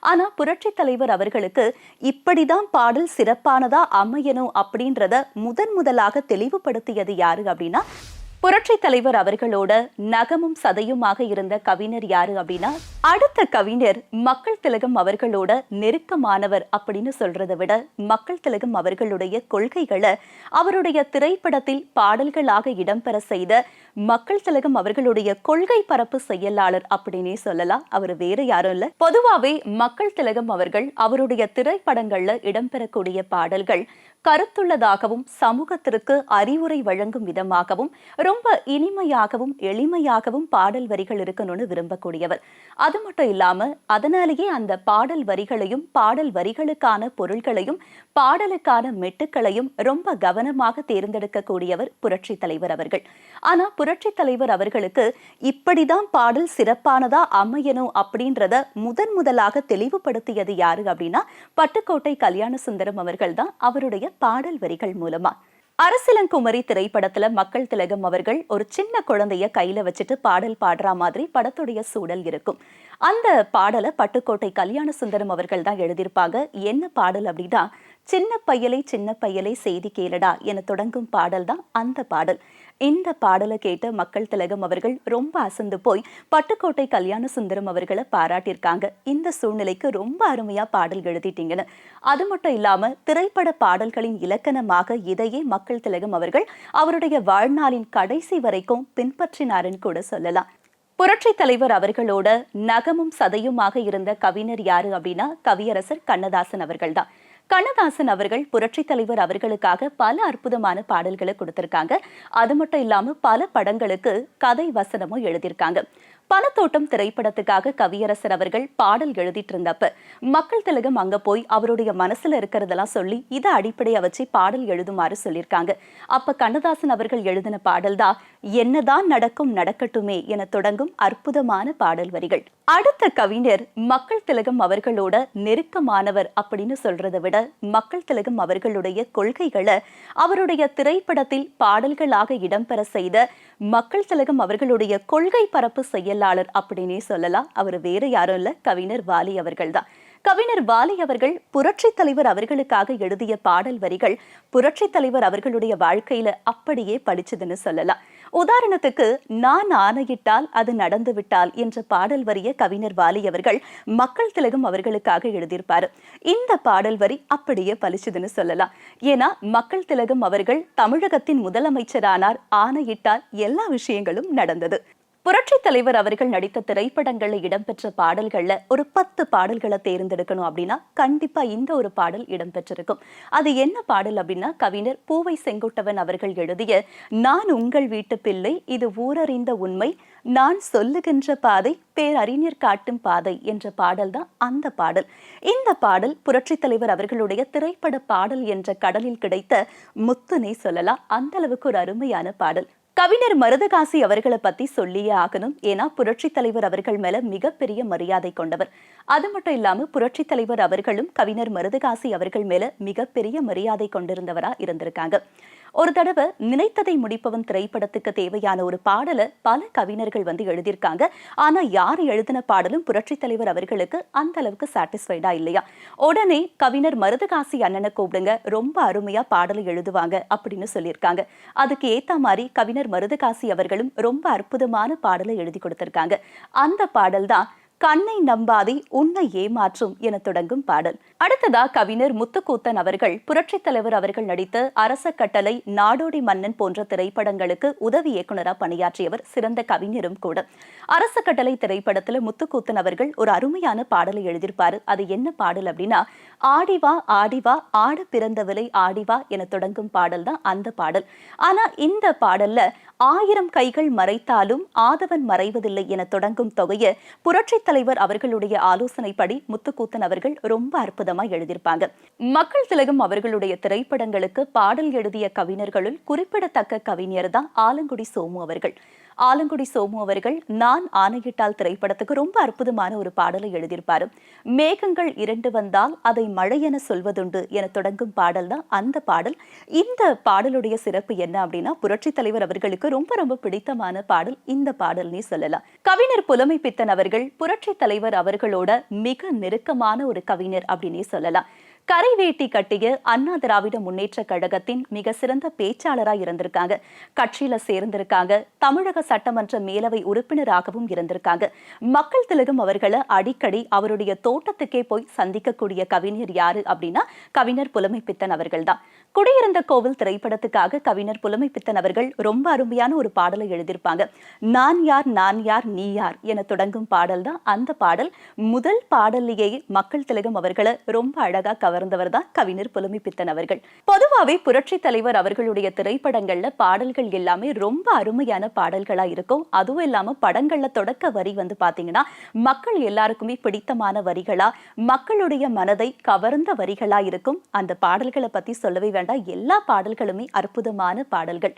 ஆனா புரட்சி தலைவர் அவர்களுக்கு இப்படிதான் பாடல் சிறப்பானதா அமையணும் அப்படின்றத முதன் முதலாக தெளிவுபடுத்தியது யாரு அப்படின்னா புரட்சி தலைவர் அவர்களோட நகமும் சதையுமாக இருந்த கவிஞர் யாரு அப்படின்னா அடுத்த கவிஞர் மக்கள் திலகம் அவர்களோட நெருக்கமானவர் அப்படின்னு சொல்றதை விட மக்கள் திலகம் அவர்களுடைய கொள்கைகளை அவருடைய திரைப்படத்தில் பாடல்களாக இடம்பெற செய்த மக்கள் திலகம் அவர்களுடைய கொள்கை பரப்பு செயலாளர் அப்படின்னே சொல்லலாம். அவர் வேற யாரும் இல்ல. பொதுவாவே மக்கள் திலகம் அவர்கள் அவருடைய திரைப்படங்கள்ல இடம்பெறக்கூடிய பாடல்கள் கருத்துள்ளதாகவும் சமூகத்திற்கு அறிவுரை வழங்கும் விதமாகவும் ரொம்ப இனிமையாகவும் எளிமையாகவும் பாடல் வரிகள் இருக்கணும்னு விரும்பக்கூடியவர். அது மட்டும் இல்லாம அதனாலேயே அந்த பாடல் வரிகளையும் பாடல் வரிகளுக்கான பொருள்களையும் பாடலுக்கான மெட்டுக்களையும் ரொம்ப கவனமாக தேர்ந்தெடுக்கக்கூடியவர் புரட்சி தலைவர் அவர்கள். ஆனா புரட்சி தலைவர் அவர்களுக்கு இப்படிதான் பாடல் சிறப்பானதா அமையணும் அப்படின்றத முதன் முதலாக தெளிவுபடுத்தியது யாரு அப்படின்னா பட்டுக்கோட்டை கல்யாண சுந்தரம் அவர்கள் தான் அவருடைய பாடல் வரிகள் மூலமா. அரசிலங்குமரி திரைப்படத்துல மக்கள் திலகம் அவர்கள் ஒரு சின்ன குழந்தைய கையில வச்சுட்டு பாடல் பாடுற மாதிரி படத்துடைய சூழல் இருக்கும். அந்த பாடலை பட்டுக்கோட்டை கல்யாண சுந்தரம் அவர்கள் தான் எழுதியிருப்பாங்க. என்ன பாடல் அப்படின்னா சின்ன பையலை சின்ன பையலை செய்தி கேளடா என தொடங்கும் பாடல் தான் அந்த பாடல். இந்த பாடலை கேட்ட மக்கள் திலகம் அவர்கள் ரொம்ப அசந்து போய் பட்டுக்கோட்டை கல்யாண சுந்தரம் அவர்களை பாராட்டியிருக்காங்க. இந்த சூழ்நிலைக்கு ரொம்ப அருமையா பாடல் எழுதிட்டீங்கன்னு. அது மட்டும் இல்லாம திரைப்பட பாடல்களின் இலக்கணமாக இதையே மக்கள் திலகம் அவர்கள் அவருடைய வாழ்நாளின் கடைசி வரைக்கும் பின்பற்றினாருன்னு கூட சொல்லலாம். புரட்சி தலைவர் அவர்களோட நகமும் சதையுமாக இருந்த கவிஞர் யாரு அப்படின்னா கவியரசர் கண்ணதாசன் அவர்கள் தான் கண்ணதாசன் அவர்கள் புரட்சி தலைவர் அவர்களுக்காக பல அற்புதமான பாடல்களை கொடுத்திருக்காங்க. அது மட்டும் இல்லாம பல படங்களுக்கு கதை வசனமும் எழுதியிருக்காங்க. பணத்தோட்டம் திரைப்படத்துக்காக கவியரசர் அவர்கள் பாடல் எழுதிட்டு இருந்தப்ப மக்கள் திலகம் அங்க போய் அவருடைய மனசுல இருக்கிறதெல்லாம் சொல்லி இதை அடிப்படையா வச்சு பாடல் எழுதுமாறு சொல்லியிருக்காங்க. அப்ப கண்ணதாசன் அவர்கள் எழுதின பாடல் தான் என்னதான் நடக்கும் நடக்கட்டுமே என தொடங்கும் அற்புதமான பாடல் வரிகள். அடுத்த கவிஞர் மக்கள் திலகம் அவர்களோட நெருக்கமானவர் அப்படின்னு சொல்றதை விட மக்கள் திலகம் அவர்களுடைய கொள்கைகளை அவருடைய திரைப்படத்தில் பாடல்களாக இடம்பெற செய்த மக்கள் திலகம் அவர்களுடைய கொள்கை பரப்பு செயலாளர் அப்படின்னே சொல்லலாம். அவர் வேற யாரும் இல்ல. கவிஞர் வாலி அவர்கள் தான் கவிஞர் வாலி அவர்கள் புரட்சி தலைவர் அவர்களுக்காக எழுதிய பாடல் வரிகள் புரட்சி தலைவர் அவர்களுடைய வாழ்க்கையில அப்படியே படிச்சதுன்னு சொல்லலாம். உதாரணத்துக்கு நான் ஆணையிட்டால் அது நடந்து விட்டால் என்ற பாடல் வரிய கவிஞர் வாலி அவர்கள் மக்கள் திலகம் அவர்களுக்காக எழுதியிருப்பார். இந்த பாடல் வரி அப்படியே பலிச்சதுன்னு சொல்லலாம். ஏன்னா மக்கள் திலகம் அவர்கள் தமிழகத்தின் முதலமைச்சரானார் ஆணையிட்டால் எல்லா விஷயங்களும் நடந்தது. புரட்சி தலைவர் அவர்கள் நடித்த திரைப்படங்கள்ல இடம்பெற்ற பாடல்கள்ல ஒரு பத்து பாடல்களை தேர்ந்தெடுக்கணும் அப்படின்னா கண்டிப்பா இந்த ஒரு பாடல் இடம்பெற்றிருக்கும். அது என்ன பாடல் அப்படின்னா கவிஞர் பூவை செங்குட்டவன் அவர்கள் எழுதிய நான் உங்கள் வீட்டு பிள்ளை இது ஊரறிந்த உண்மை நான் சொல்லுகின்ற பாதை பேரறிஞர் காட்டும் பாதை என்ற பாடல் தான் அந்த பாடல். இந்த பாடல் புரட்சி தலைவர் அவர்களுடைய திரைப்பட பாடல் என்ற கடலில் கிடைத்த முத்துனே சொல்லலாம். அந்த அளவுக்கு ஒரு அருமையான பாடல். கவிஞர் மருதகாசி அவர்களை பத்தி சொல்லியே ஆகணும். ஏன்னா புரட்சி தலைவர் அவர்கள் மேல மிகப்பெரிய மரியாதை கொண்டவர். அது மட்டும் இல்லாம புரட்சி தலைவர் அவர்களும் கவிஞர் மருதகாசி அவர்கள் மேல மிகப்பெரிய மரியாதை கொண்டிருந்தவரா இருந்திருக்காங்க. ஒரு தடவை நினைத்ததை முடிப்பவன் திரைப்படத்துக்கு தேவையான ஒரு பாடலை பல கவிஞர்கள் வந்து எழுதியிருக்காங்க. ஆனா யார் எழுதின பாடலும் புரட்சி தலைவர் அவர்களுக்கு அந்த அளவுக்கு சாட்டிஸ்ஃபைடா இல்லையா? உடனே கவிஞர் மருதகாசி அண்ணனை கூப்பிடுங்க ரொம்ப அருமையா பாடலை எழுதுவாங்க அப்படின்னு சொல்லியிருக்காங்க. அதுக்கு ஏத்த மாதிரி கவிஞர் மருதகாசி அவர்களும் ரொம்ப அற்புதமான பாடலை எழுதி கொடுத்திருக்காங்க. அந்த பாடல் தான் கண்ணை நம்பாதே உன்னை ஏமாற்றும் என தொடங்கும் பாடல். அடுத்ததா கவிஞர் முத்துக்கூத்தன் அவர்கள் புரட்சித் தலைவர் அவர்கள் நடித்த அரச கட்டளை நாடோடி மன்னன் போன்ற திரைப்படங்களுக்கு உதவி இயக்குனரா பணியாற்றியவர் சிறந்த கவிஞரும் கூட. அரச கட்டளை திரைப்படத்துல முத்துக்கூத்தன் அவர்கள் ஒரு அருமையான பாடலை எழுதியிருப்பாரு. அது என்ன பாடல் அப்படின்னா ஆடிவா ஆடிவா ஆட பிறந்தவளை ஆடிவா என தொடங்கும் பாடல் தான் அந்த பாடல். ஆனா இந்த பாடல்ல ஆயிரம் கைகள் மறைத்தாலும் ஆதவன் மறைவதில்லை என தொடங்கும் தொகையை புரட்சித் தலைவர் அவர்களுடைய ஆலோசனைப்படி முத்துக்கூத்தன் அவர்கள் ரொம்ப அற்புதமா எழுதியிருப்பாங்க. மக்கள் திலகம் அவர்களுடைய திரைப்படங்களுக்கு பாடல் எழுதிய கவிஞர்களுள் குறிப்பிடத்தக்க கவிஞர் தான் ஆலங்குடி சோமு அவர்கள். ஆலங்குடி சோமு அவர்கள் நான் ஆணையிட்டால் திரைப்படத்துக்கு ரொம்ப அற்புதமான ஒரு பாடலை எழுதியிருப்பார். மேகங்கள் இரண்டு வந்தால் அதை மழை என சொல்வதுண்டு என தொடங்கும் பாடல் தான் அந்த பாடல். இந்த பாடலுடைய சிறப்பு என்ன அப்படின்னா புரட்சி தலைவர் அவர்களுக்கு ரொம்ப ரொம்ப பிடித்தமான பாடல் இந்த பாடல்னே சொல்லலாம். கவிஞர் புலமை பித்தன் அவர்கள் புரட்சி தலைவர் அவர்களோட மிக நெருக்கமான ஒரு கவிஞர் அப்படின்னே சொல்லலாம். கரை வேட்டி கட்டிய அண்ணா திராவிட முன்னேற்ற கழகத்தின் மிக சிறந்த பேச்சாளராக இருந்திருக்காங்க. கட்சியில சேர்ந்திருக்காங்க. தமிழக சட்டமன்ற மேலவை உறுப்பினராகவும் இருந்திருக்காங்க. மக்கள் திலகம் அவர்களை அடிக்கடி அவருடைய தோட்டத்துக்கே போய் சந்திக்கக்கூடிய கவிஞர் யாரு அப்படின்னா கவிஞர் புலமை பித்தன் அவர்கள் தான் குடியிருந்த கோவில் திரைப்படத்துக்காக கவிஞர் புலமை பித்தன் அவர்கள் ரொம்ப அருமையான ஒரு பாடலை எழுதியிருப்பாங்க. நான் யார் நான் யார் நீ யார் என தொடங்கும் பாடல் தான் அந்த பாடல். முதல் பாடல்லேயே மக்கள் திலகம் அவர்களை ரொம்ப அழகா கவர்ந்தவர் தான் கவிஞர் புலமை பித்தன் அவர்கள். பொதுவாகவே புரட்சி தலைவர் அவர்களுடைய திரைப்படங்கள்ல பாடல்கள் எல்லாமே ரொம்ப அருமையான பாடல்களா இருக்கும். அதுவும் இல்லாம படங்கள்ல தொடக்க வரி வந்து பாத்தீங்கன்னா மக்கள் எல்லாருக்குமே பிடித்தமான வரிகளா மக்களுடைய மனதை கவர்ந்த வரிகளா இருக்கும். அந்த பாடல்களை பத்தி சொல்லவே வேண்டாம். எல்லா பாடல்களுமே அற்புதமான பாடல்கள்.